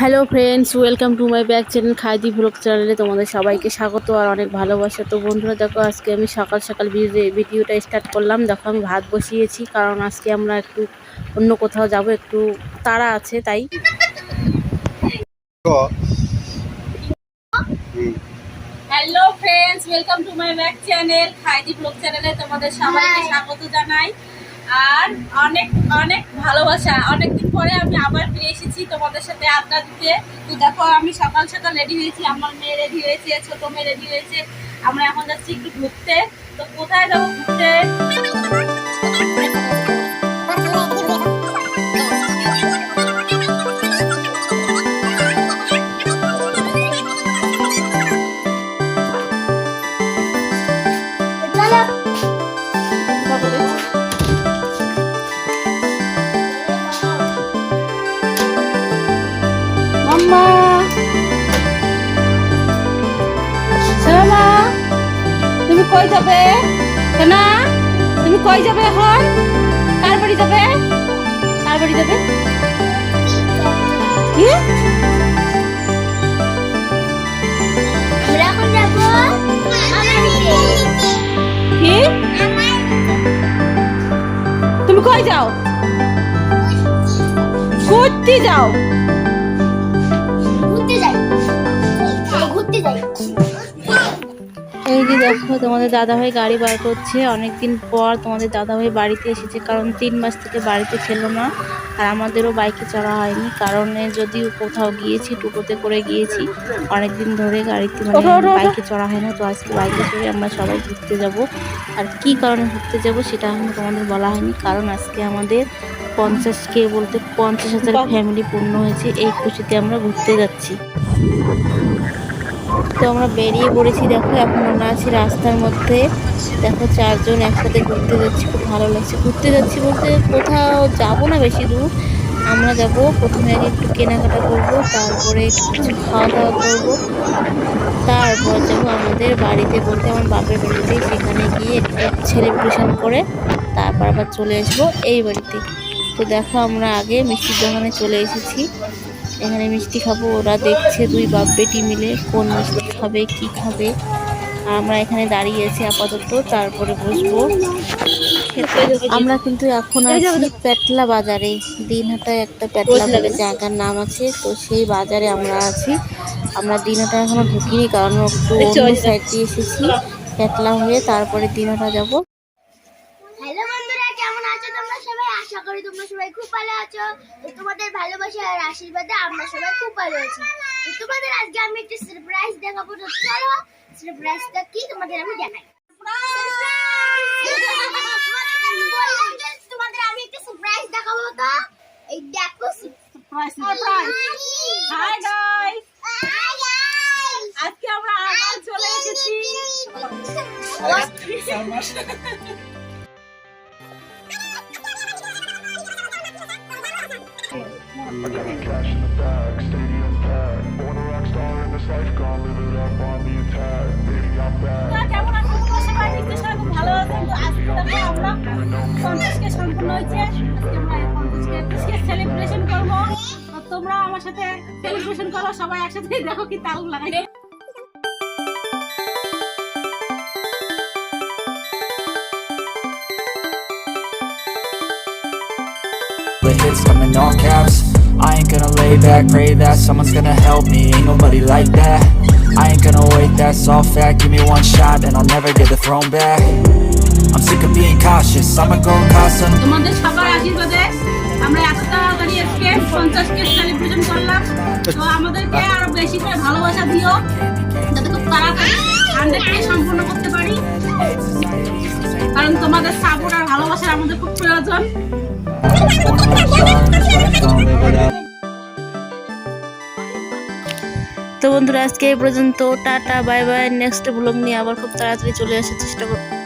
Hello friends welcome to my back channel Khaidi blog চ্যানেলে তোমাদের সবাইকে স্বাগত আর অনেক ভালোবাসা। তো বন্ধুরা দেখো আজকে আমি সকাল সকাল ভিডিও- ভিডিওটা স্টার্ট করলাম। দেখো আমি ভাত বসিয়েছি কারণ আজকে আমরা একটু অন্য কোথাও যাব একটু তাড়া আছে তাই। Hello friends welcome to my back channel Khaidi blog চ্যানেলে তোমাদের সবাইকে স্বাগত জানাই। আর অনেক অনেক ভালোবাসা। অনেকদিন পরে আমি আবার ফিরে এসেছি তোমাদের সাথে আড্ডা দিতে। তো দেখো, আমি সকাল সকাল রেডি হয়েছি। আমার মেয়ে রেডি হয়েছে, ছোট মেয়ে রেডি হয়েছে। আমরা এখন যাচ্ছি একটু ঘুরতে। তো কোথায় যাব ঘুরতে? কই যাবে? সোনা তুমি কই যাবে এখন? কার বাড়ি যাবে? কার বাড়ি যাবে। কি? তুমি কই যাও? ঘুরতে যাও। এই যে দেখো তোমাদের দাদাভাই গাড়ি বার করছে। অনেকদিন পর তোমাদের দাদাভাই বাড়িতে এসেছে কারণ তিন মাস থেকে বাড়িতে ছিল না আর আমাদেরও বাইকে চড়া হয়নি। কারণ যদি কোথাও গিয়েছি টোটোতে করে গিয়েছি অনেকদিন ধরে গাড়িতে মানে বাইকে চড়া হয় না তো আজকে বাইকে চড়ে আমরা সবাই ঘুরতে যাব। আর কি কারণে ঘুরতে যাব সেটা এখন তোমাদের বলা হয়নি কারণ আজকে আমাদের পঞ্চাশ কে বলতে পঞ্চাশ হাজার ফ্যামিলি পূর্ণ হয়েছে এই খুশিতে আমরা ঘুরতে যাচ্ছি। তো আমরা বেরিয়ে পড়েছি দেখো, এখন আমরা আছি রাস্তার মধ্যে। দেখো চারজন একসাথে ঘুরতে যাচ্ছি, খুব ভালো লাগছে। ঘুরতে যাচ্ছি বলতে কোথাও যাব না বেশি দূর। আমরা যাব প্রথমে আগে একটু কেনাকাটা করব, তারপরে কিছু খাওয়া দাওয়া করব। তারপর যাব আমাদের বাড়িতে বলতে আমার বাপের বাড়িতে সেখানে গিয়ে একটু সেলিব্রেশন করে, তারপর আবার চলে আসব এই বাড়িতে। তো দেখো আমরা আগে মিষ্টির দোকানে চলে এসেছি। এখানে মিষ্টি খাব ওরা দেখছে দুই বাপ বেটি মিলে কোন মিষ্টি খাবে কি খাবে। আমরা এখানে দাঁড়িয়ে আছি আপাতত তারপরে বসবো। আমরা কিন্তু এখন আছি পেটলা বাজারে। দিনহাটায় একটা পেটলা বলে জায়গার নাম আছে তো সেই বাজারে আমরা আছি। আমরা দিনহাটা এখনও ঢুকিনি কারণ একটু অন্য সাইড দিয়ে এসেছি পেটলা হয়ে তারপরে দিনহাটা যাব। আছো তোমরা সবাই? আশা করি তোমরা সবাই খুব ভালো আছো। তো তোমাদের ভালোবাসা আর আশীর্বাদে আমরা সবাই খুব ভালো আছি। তো তোমাদের আজকে আমি একটা সারপ্রাইজ দেখাবো। তো চলো সারপ্রাইজটা কি তোমাদের আমি জানাই তোমাদের আমি একটা সারপ্রাইজ দেখাবো তো। এই দেখো হাই গাইস আজকে আমরা আবার চলে এসেছি। got the cash in the bag, stadium packed. Born a rock star in this life, gonna live it up on the attack. Baby, I'm back. তোমরা কেমন আছো তোমরা সবাই নিশ্চয়ই সবাই খুব ভালো আছেন তো আজকে দেখো আমরা পঞ্চাশকে সম্পূর্ণ হয়েছে আজকে আমরা পঞ্চাশকে পঞ্চাশকে সেলিব্রেশন করব তো তোমরা আমার সাথে সেলিব্রেশন করো সবাই একসাথে দেখো কি তাল লাগাই With hits coming all caps I ain't gonna lay back, pray that someone's gonna help me Ain't nobody like that I ain't gonna wait, that's all fact Give me one shot and I'll never get the throne back I'm sick of being cautious I'ma go cause some তোমাদের সবার আমাদেরকে আরও বেশি করে ভালোবাসা দিও যাতে খুব তাড়াতাড়ি সম্পূর্ণ করতে পারি সাপোর্ট আর ভালোবাসার আমাদের খুব প্রয়োজন। তো বন্ধুরা, আজকে এই পর্যন্ত, tata bye bye next blog নিয়ে আবার খুব তাড়াতাড়ি চলে আসার চেষ্টা করব